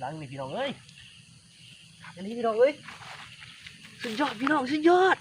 หลังนี่พี่น้องเอ้ยอันนี้พี่น้องเอ้ยสุดยอดพี่น้องสุดยอด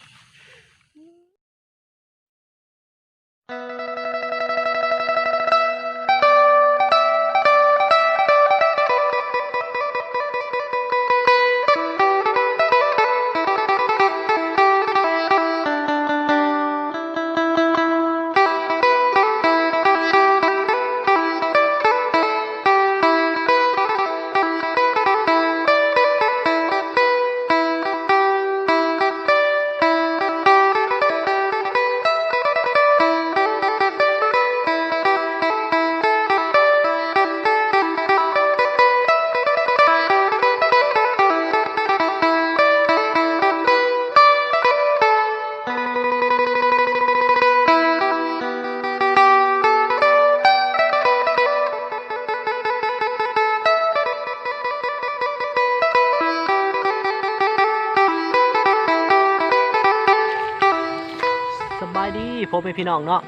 พ่อพี่น้องเนาะ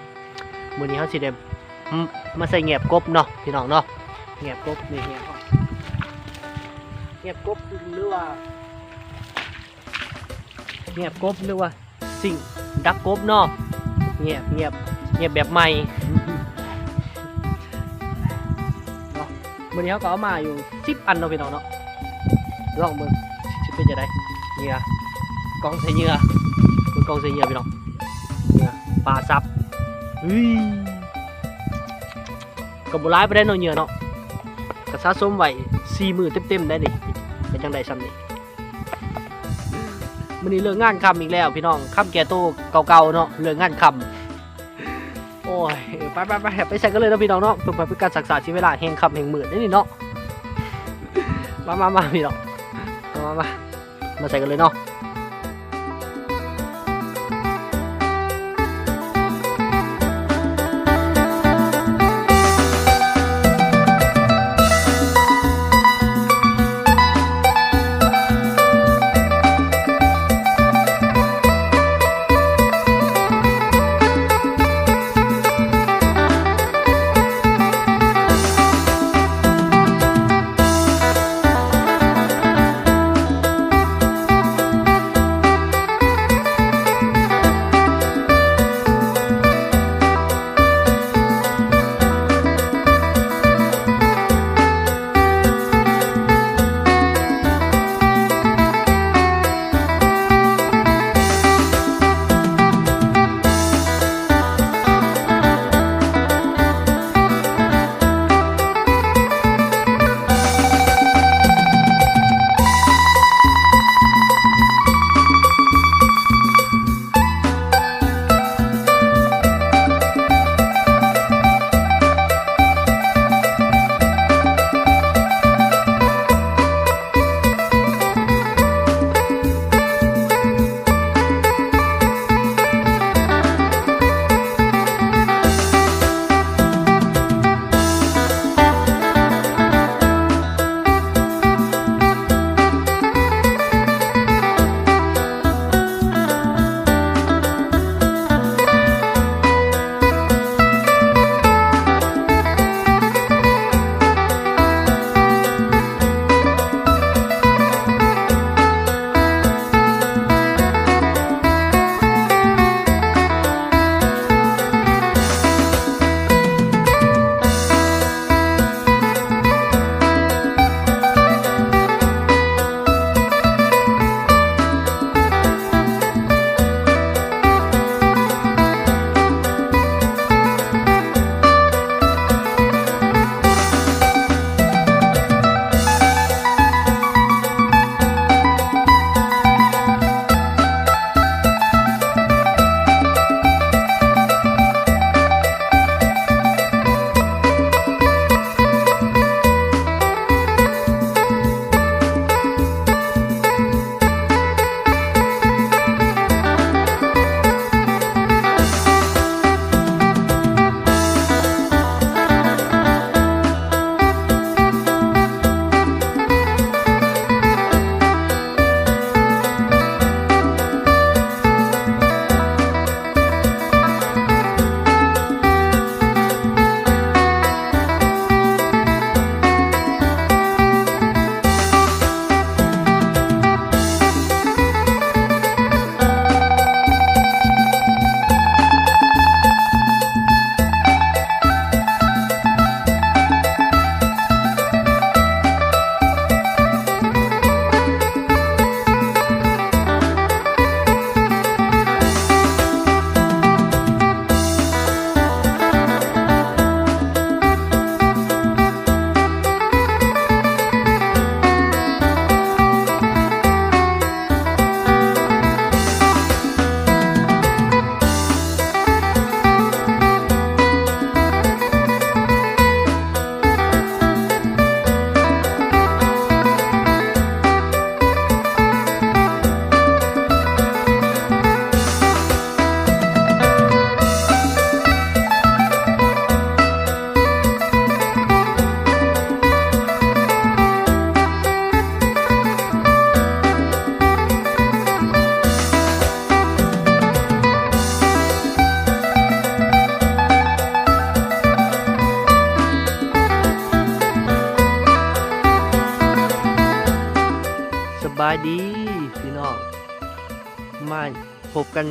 มื้อนี้เฮาสิได้มมาใส่แงบกบเนาะพี่น้องเนาะแงบกบนี่แงบก่อนแงบกบหรือว่าแงบกบหรือว่าสิ่งดักกบเนาะแงบแงบแงบแบบใหม่เนาะมื้อนี้เฮาก็เอามาอยู่10อันเนาะพี่น้องเนาะลองเบิ่งสิเป็นจังไดเหงื่อกองใส่เหงื่อเบิ่งกองใส่เหงื่อพี่น้อง ปลาซับเฮ้ยกับบุร้ายไปได้เนาะเหยื่อเนาะกระซะส้มไหวสี่มือเต็มๆได้ดิเป็นจังไดซ้ำนี่มันนี้เรื่องงานคำอีกแล้ว พี่น้องคำแก่โตเก่าๆเนาะเรื่องงานคำโอ้ยไปไปไปไปใส่กันเลยนะพี่น้องเนาะเพื่อเป็นการศึกษาชีวิตเวลาแห่งคำแห่งหมื่นนี่เนาะมามามาพี่น้องมามามาใส่กันเลยเนาะ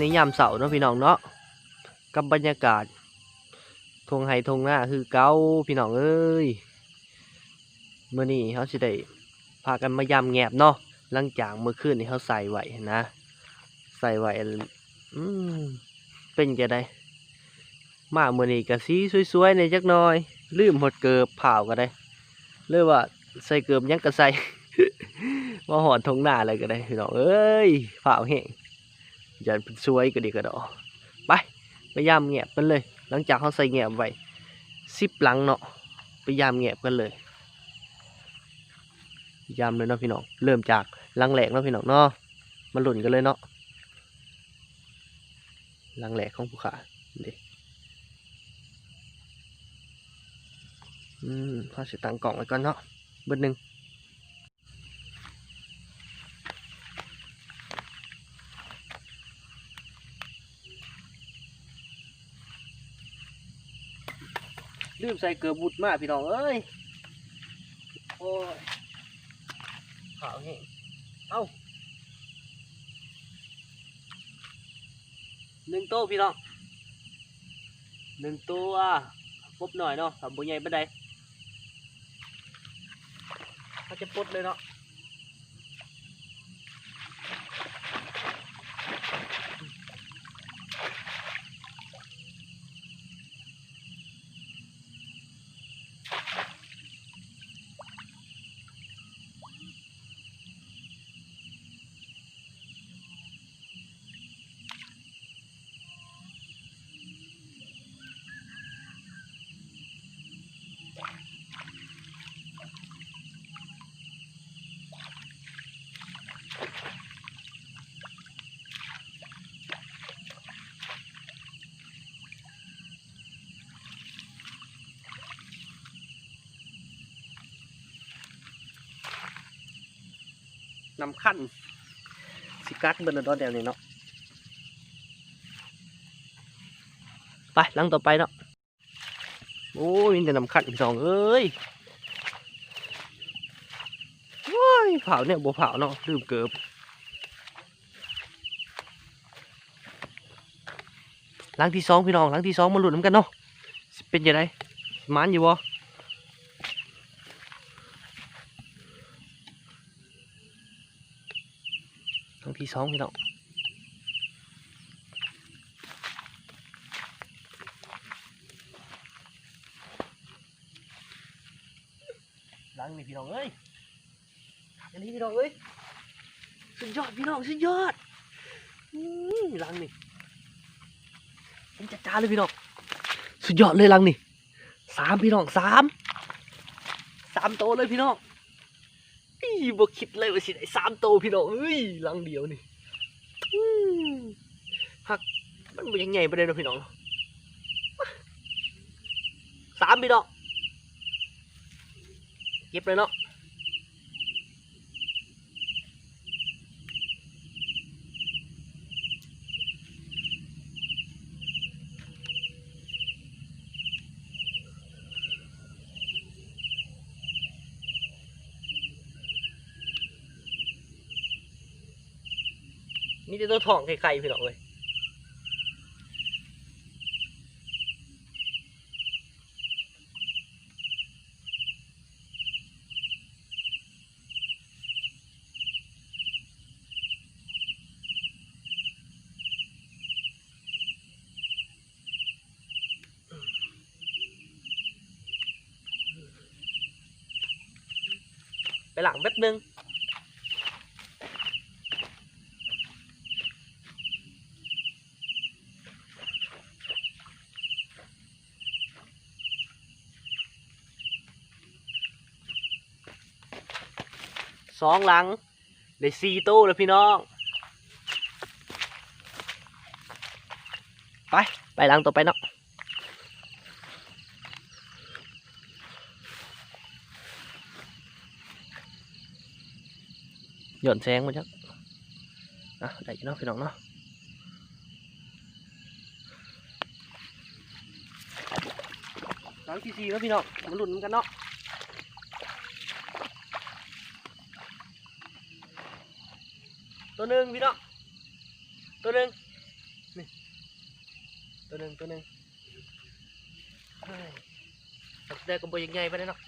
ในยามเสาร์เนาะพี่น้องเนาะกับบรรยากาศทงไฮทงหน้าคือเก้าพี่น้องเอ้ยเมื่อนี้เขาสิได้พากันมายามแงบเนาะหลังจากเมื่อคืนนี้เขาใส่ไหวนะ ใส่ไหวอืมเป็นจะได้มาเมื่อนี้กะสีสวยๆในจักน่อย ลืมหมดเกิบเผาก็ได้เรียกว่าใส่เกิบยังกะใส่มาหอนทงหน้าอะไรก็ได้พี่น้องเอ้ยเผาแห้ง อย่าสวยก็ดีก็ดอกไปไปยามแงบกันเลย หลังจากเขาใส่แงบไว้สิบหลังเนาะไปยามแงบกันเลยยามเลยเนาะพี่น้องเริ่มจากหลังแหลกเนาะพี่น้องเนาะมาหลุ่นกันเลยเนาะหลังแหลกของผู้ขาเด็อืมเขาสิตังกล่องไว้ก่อนเนาะเบิดหนึ่ง ลืมใส่เกลือบุดมากพี่น้องเอ้ยโอ้ยขาวแห้งเอ้าหนึ่งโต๊ะพี่น้องหนึ่งตัวปบหน่อยเนาะทำบุญใหญ่บันไดเขาจะปลดเลยเนาะ นำขั้นสิกัดเบนดอนแดงนี่เนาะไปลังต่อไปเนาะโอ้ยมีแต่นำขั้นพี่น้องเอ้ยโอ้ยเผาเนี่ยบัวเผาเนาะลืมเกิบลังที่สองพี่น้องลังที่สองมาหลุดน้ำกันเนาะเป็นยังไงมันอยู่บ่ ครั้ง ที่สองพี่น้องล้างนี่พี่น้องเอ้ยอันนี้พี่น้องเอ้ยสุดยอดพี่น้องสุดยอดล้างนี่ผมจัดจ้าเลยพี่น้องสุดยอดเลยล้างนี่สามพี่น้องสามสามโตเลยพี่น้อง บ่คิดเลยว่าสิได้สามโตพี่น้องเอ้ยลังเดียวนี่หักมันบ่ยังใหญ่ไปเลยเนาะพี่น้องสามพี่น้องเก็บเลยเนาะ นี่จะตัวทองไข่ๆพี่น้องเลยไปหลังแป๊บนึง สองหลังได้สี่ตู้แล้วพี่น้อง ไป ไปหลังต่อไปเนาะหย่อนแสงมาจักอะได้อยู่เนาะพี่น้องเนาะหลังที่สี่แล้วพี่น้องมาลุ้นกันเนาะ ตัวหนึ่งพี่น้องตัวหนึ่งนี่ตัวหนึ่งตัวหนึ่งแต่ก็บ่ยังไงไปได้เนาะ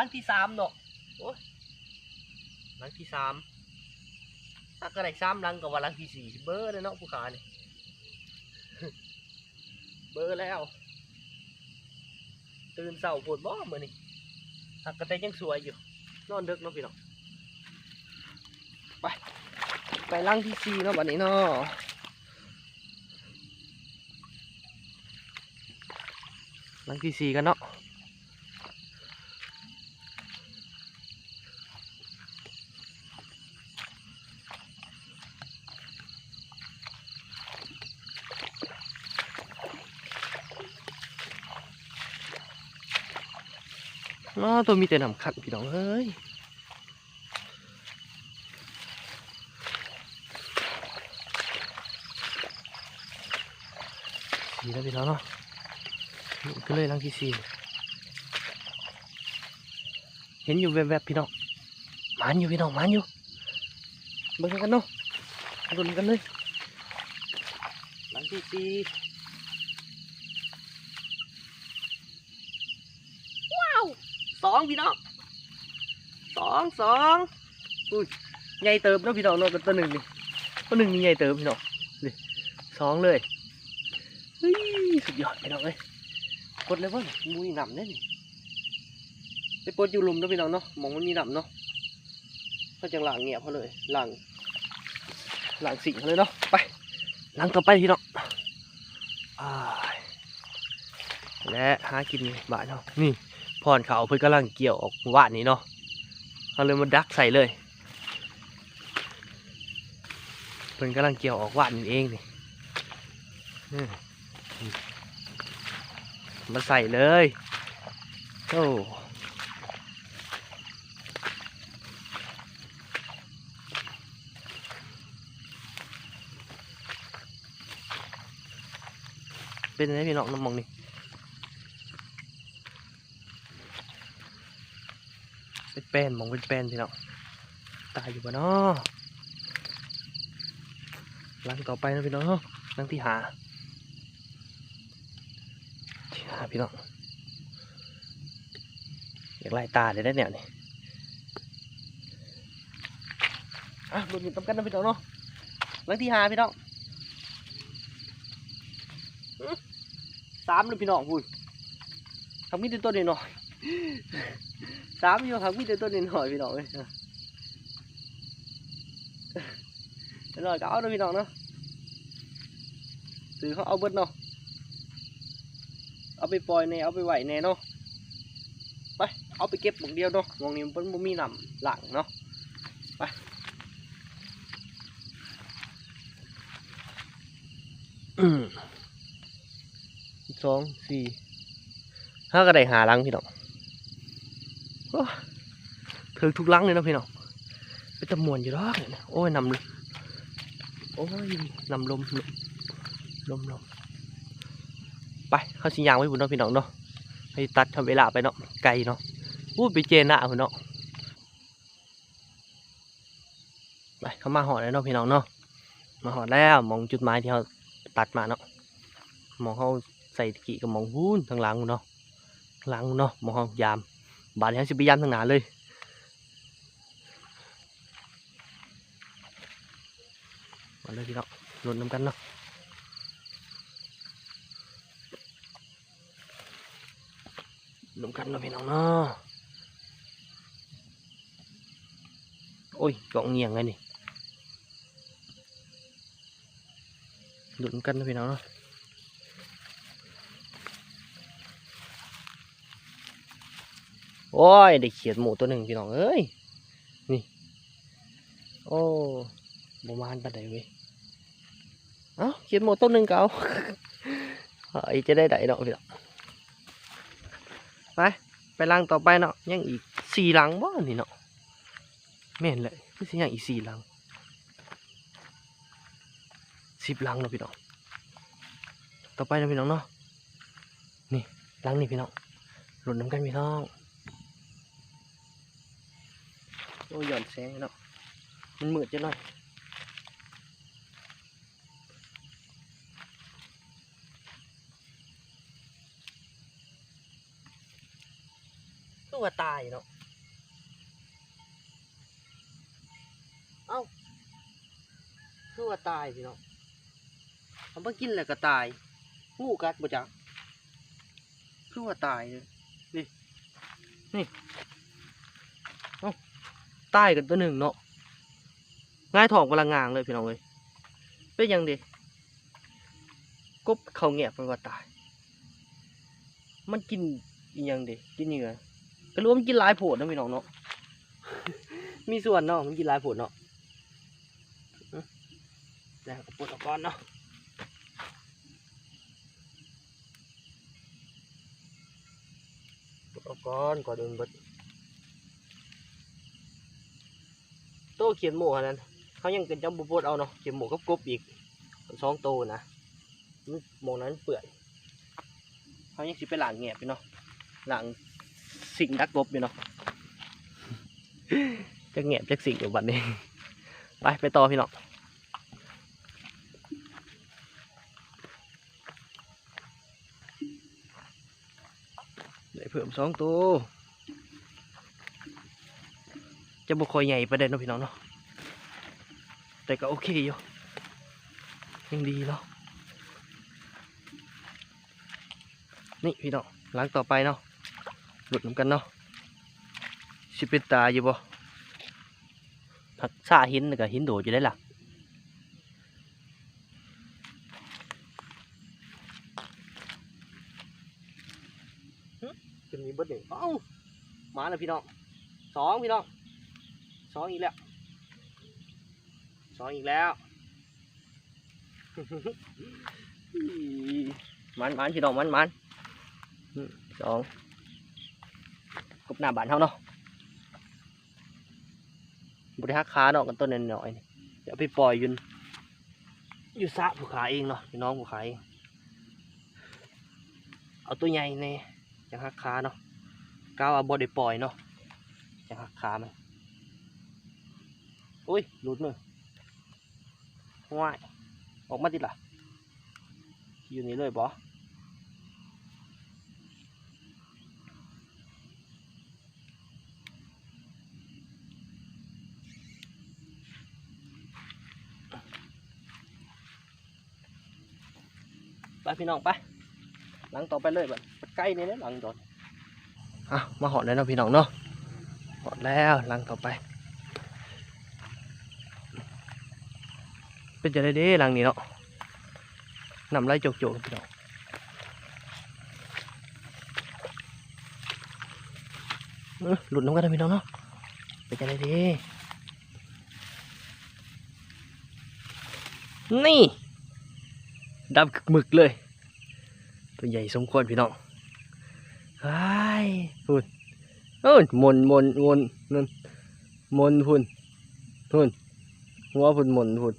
โอ้ยร้านที่สามเนาะโอ้ยร้านที่สามถ้าก็ได้สามรังกับว่ารังที่สี่เบอร์เลยเนาะผู้ขาเนี่ยเบอร์แล้ว ตื่นเสาปวดบ่เมื่อนี่ถ้าก็แตยังสวยอยู่ นอนดึกเนาะพี่น้องไป ไปรังที่สี่เนาะบัดนี้เนาะรังที่สี่กันเนาะ อ๋อ ตัวมีแต่น้ำขัดพี่น้องเอ้ยสีแล้วพี่น้องเนาะนี่ก็เลยลังที่สี่เห็นอยู่แวบๆพี่น้องมันอยู่พี่น้องมันอยู่เบิ่งกันเนาะรุนกันเลยหลังที่สี่ ส องพี่น้องสองสองอุ้ยใหญ่เติบเนาะพี่น้องเนาะตัวหนึ่งนี่ตัวหนึ่งนี่ใหญ่เติบพี่น้องนี่สองเลยเฮ้ยสุดยอดพี่น้องเอ้ยกดเลยว่ามุ้ยหนำเนี่ยนี่ไปปลดอยู่หลุมเนาะพี่น้องเนาะมองมันมีหนำเนาะก็จังหลังเงียบเขาเลยหลังหลังสิงเขาเลยเนาะไปหลังต่อไปพี่น้องและหากินบ่ายเนาะนี่ พรเขาเพิ่นกำลังเกี่ยวออกว่านนี้เนาะเขาเลยมาดักใส่เลยเพิ่นกำลังเกี่ยวออกว่านี่เองนี่มมาใส่เลยโอ้เป็นไงพี่น้องน้ำมองนี่ เป็น แป้นมองเป็นแป้นพี่น้องตายอยู่บ่เนาะลังต่อไปนะพี่น้องเนาะลังที่หาที่หาพี่น้องอยากไล่ตาเลยได้เนี่ยนี่อะบนอยู่ตำกันนะพี่น้องเนาะลังที่หาพี่น้องอื้อสามเลยพี่น้องพูดทำมิดต้นนี่หน่อย สามอยู่ครับมีแต่ตัวนิดหน่อยพี่น้องเลยเออนิดหน่อยก็เอาเนาะพี่น้องเนาะถือเขาเอาเบิดเนาะเอาไปปล่อยแน่เอาไปไหวแน่เนาะไปเอาไปเก็บหมองเดียวเนาะหมองนี้มันบ่มีน้ำหลังเนาะไปสองสี่ห้าก็ได้หาหลังพี่น้อง ถึงทุกลังเลยนะพี่น้องเป็นตะมวนอยู่รอกเนี่ยโอ้ยนำลมโอ้ยนำลมลมลมลมไปเข้าสิยางไว้บุญเนาะพี่น้องเนาะให้ตัดทำเวลาไปเนาะไกลเนาะอู้ไปเจน่ะพุ่นเนาะไปเข้ามาหอดแล้วเนาะพี่น้องเนาะมาหอดแล้วมองจุดหมายที่เขาตัดมาเนาะมองเขาใส่กี้กับมองหุ้นทางหลังเนาะหลังเนาะมองเขายาม บาดนี้สิไปยามทางหนาเลยมาเลยพี่น้องลุ้นน้ำกันเนาะลุ้นกันเนาะพี่น้องเนาะโอ้ยกาะเงียงไงนี่ลุ้นกันเนาะพี่น้องเนาะ โอ้ยได้เขียดหมูตัวหนึ่งพี่น้องเอ้ยนี่โอ้บมานปานใดเว้ยเอ้าเขียนโมต้นหนึ่งก็เอาไอ้จะได้ไดเนาะพี่น้องไปไปลังต่อไปเนาะยังอีกสี่ลังบ่นี่เนาะแม่นเลยคือสิยังอีกสี่ลังสิบลังเนาะพี่น้องต่อไปเนาะพี่น้องเนาะนี่ลังนี่พี่น้องหลุดน้ำกันพี่น้อง โอ้ยหย่อนแสงเนาะมันมืดจะหน่อยตัวตายเนาะเอ้าคือว่าตายพี่เนาะทำมากินแล้วก็ตายงูกัดบ่จักคือว่าตายเลยนี่นี่ ใตายกันตัวหนึ่งเนาะง่ายทองกำลังงางเลยพี่น้องเลยเป็นยังดีกบเขาแงบไปว่าตาย มันกินอีหยังดีกินเหยื่อก็รู้วมันกินลายโผดนะพี่น้องเนาะมีส่วนเนาะมันกินลายโผดเนาะแต่ก็ปวดออกก่อนเนาะปวดออกก่อนก่อนเดินบิดโต เขียนหมูอันนั้นเขายังเป็นจำบุปวดเอาเนาะเขียนหมูกับกบอีกสองโตนะหมองนั้นเปื่อยเขายังสิไปหลางแงบไปเนาะหลางสิ่งดักกบอยู่เนาะจะเงียบจะสิ่งอยู่บัดนี้ไปไปต่อพี่น้องได้เพิ่มสองตัว จะบุคอยใหญ่ประเด็นนะพี่น้องเนาะแต่ก็โอเคอยู่ยังดีเนาะนี่พี่น้องหลังต่อไปเนาะหลุดน้ำกันเนาะสิเป็นตาอยู่บ่ผักซาหินแล้วก็หินโดดอยู่ได้ล่ะหึจะมีเบิดหนึ่งเอ้ามาแล้วพี่น้องสองพี่น้อง สองอีกแล้วสองอีกแล้วมันมันพี่น้องมันมันอืมสองกบหน้าบ้านเฮาเนาะบริหักขาเนาะกันต้นน้อยๆนี่เดี๋ยวไปปล่อยอยืนอยู่สระผู้ขายเองเนาะพี่น้องผู้ขายเองเอาตัวใหญ่แน่จังหักขาเนาะก้าวเอาบ่ได้ปล่อยเนาะจังหักขามัน อุ้ยหลุดมือว้ายออกมาติล่ะ อยู่นี่เลยบ่ไปพี่น้องไปหลังต่อไปเลยบัดใกล้นี่นะหลังโดนอะมาหอดแล้วเนาะพี่น้องเนาะหอดแล้วหลังต่อไป เป็นจะได้เด้หลังนี้เนาะนำไล่โจกโจกๆพี่น้องหลุดน้ำกันนะพี่น้องเนาะเป็นจะได้เด้นี่ดำคึกหมึกเลย ตัวใหญ่สมควรพี่น้องไอ้ายพุ่นเอ้ยมนมนมนนั่นมนพุ่นพุ่นหัวพุ่นมนพุ่น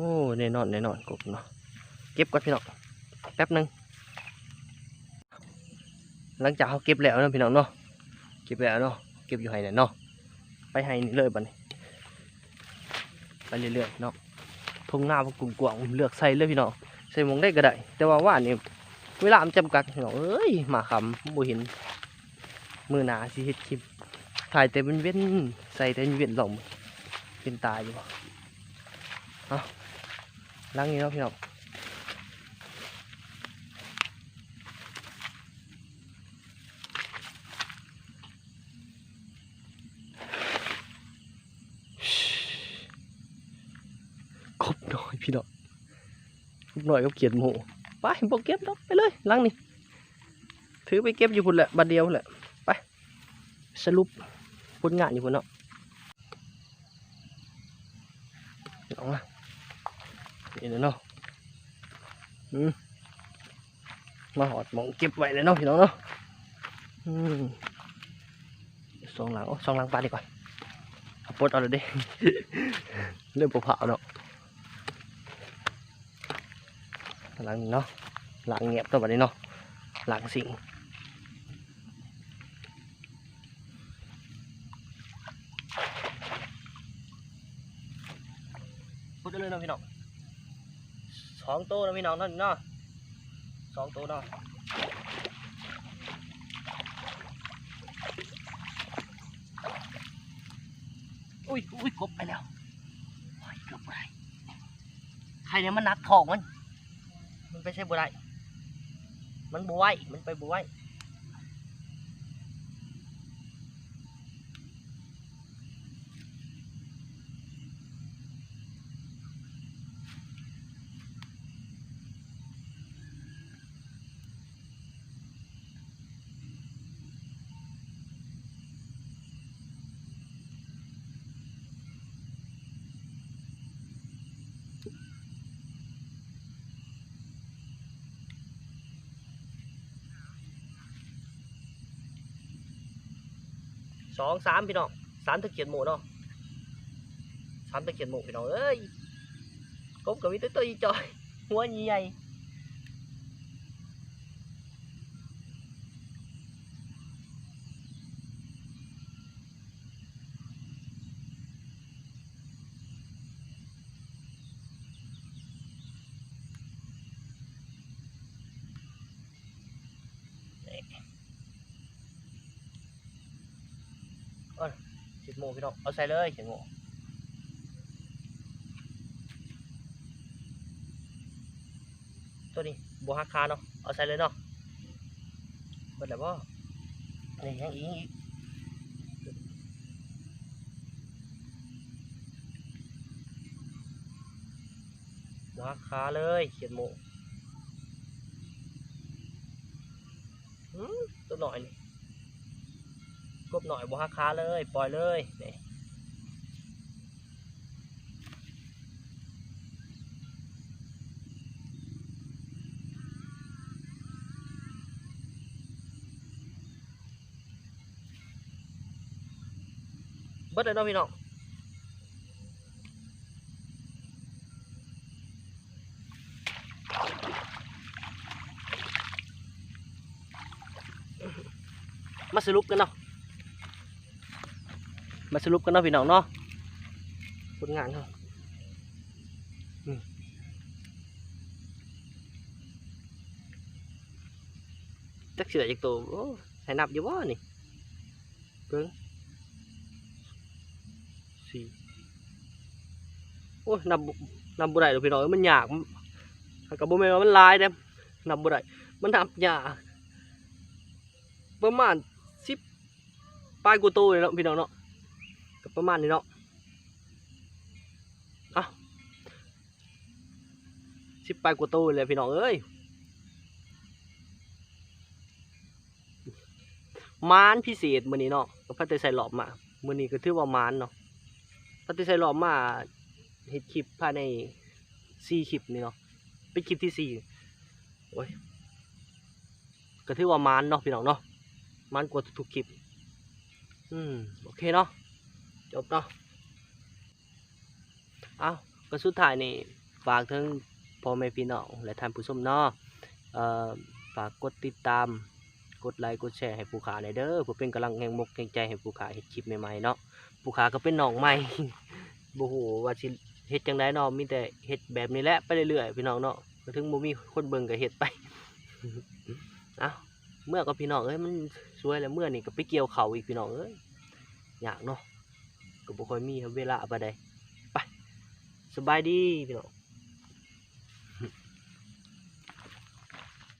โอ้แน่นอนแน่นอนกบเนาะเก็บก่อนพี่น้องแป๊บหนึงหลังจากเขาเก็บแล้วนะพี่น้องเนาะเก็บแล้วเนาะเก็บอยู่ไห้เนี่ยเนาะไปไห้นี่เลยบัดนี้ไปเรื่อยๆเนาะทงหน้าพวกกลุ่มกวางเลือกใส่เลยพี่น้องใส่มงได้ก็ได้ แต่ว่าว่านี่เวลามันจำกัดพี่น้องเอ้ยมาคำบ่เห็นมือหนาสิเฮ็ดคลิปถ่ายแต่เป็นเว้นใส่แต่เป็นเว้นหลงเป็นตายอยู่บ่เอ ล้างนี้เนาะพี่น้องกบน้อยพี่น้องกบน้อยก็เขียนหมูไปบอกเก็บดอกไปเลยล้างนี่ถือไปเก็บอยู่พุ่นแหละบัดเดียวแหละไปสรุปผลงานอยู่พุ่นเนาะ เอามานี่นเนาะมาหอดมองเก็บไว้เลยเนาะพี่น้องเนาะสองหลังสองหลังปลาดีกว่าเอาปลดเอาเลยด้เริ่มเผาเนาะหลังเนาะหลังเงียบตัวแบบนี้เนาะหลังสิงพูดได้เลยเนาะพี่น้อง องตัวเนาะพี่น้องเนาะนี่เนาะสองตัวเนาะอุ้ยอุ้ยกบไปแล้วโอ้ยเกือบไปใครเนี่ยมันนักทองมัน มันไปใช่บัวได้มันบวยมันไปบวย สองสามพี่น้องสามตะเกียนหมูเนาะสามตะเกียนหมูพี่น้องเอ้ยกบกับวิตตัวอีจอยหัวใหญ่สิบโม งพี่น้องเอาใส่เลยเขียนโง่ตัวนี้บัวฮักคาเนาะเอาใส่เลยเนาะเบิดแล้วบ่นี่ยังอีกอีกบัวฮักคาเลยเขียนโมอืมตัวหน่อยนี่ กบหน่อยบวฮักค้าเลย ปล่อยเลยนี่เบิดเลยเนาะพี่น้องมาสรุปกันเนาะ มาสรุปกันเนาะพี่น้องเนาะผลงานเขาอืมจักเสือจากตัวโอ้ให้นับอยู่บ่นี่เบิ่งสี่โอ้ ประมาณนี้เนาะก็ประมาณนี้เนาะอะสิบปกว่าตู้เลยพี่น้องเอ้ยมานพิเศษมือนี้เนาะพัดแต่ใส่หลอบมามือนี้ก็ถือว่ามานเนาะพัดแต่ใส่หลอบมาเฮ็ดคลิปภายใน4คลิปนี่เนาะเป็นคลิปที่สี่โอ้ยก็ถือว่ามานเนาะพี่น้องเนาะมานกว่าทุกคลิป อืม โอเคเนาะ จบเนาะเอาก็สุดท้ายนี่ฝากถึงพ่อแม่พี่น้องและท่านผู้ชมเนาะฝากกดติดตามกดไลค์กดแชร์ให้ผู้ขาในเด้อเพื่อเป็นกำลังแห่งมกแห่งใจให้ผู้ขาเฮ็ดคลิปใหม่ๆเนาะผู้ขาก็เป็นน้องใหม่บ่ฮู้ว่าสิเฮ็ดจังไดเนาะมีแต่เฮ็ดแบบนี้แหละไปเรื่อยๆพี่น้องเนาะก็ถึงบ่มีคนเบิ่งก็เฮ็ดไปเอาเมื่อก็พี่น้องเอ้ยมันสวยแล้วเมื่อนี่ก็ไปเกี่ยวเขาอีกพี่น้องเอ้ยอยากเนาะ ก็บ่ค่อยมีเวลาปานใดไปสบายดีพี่น้อง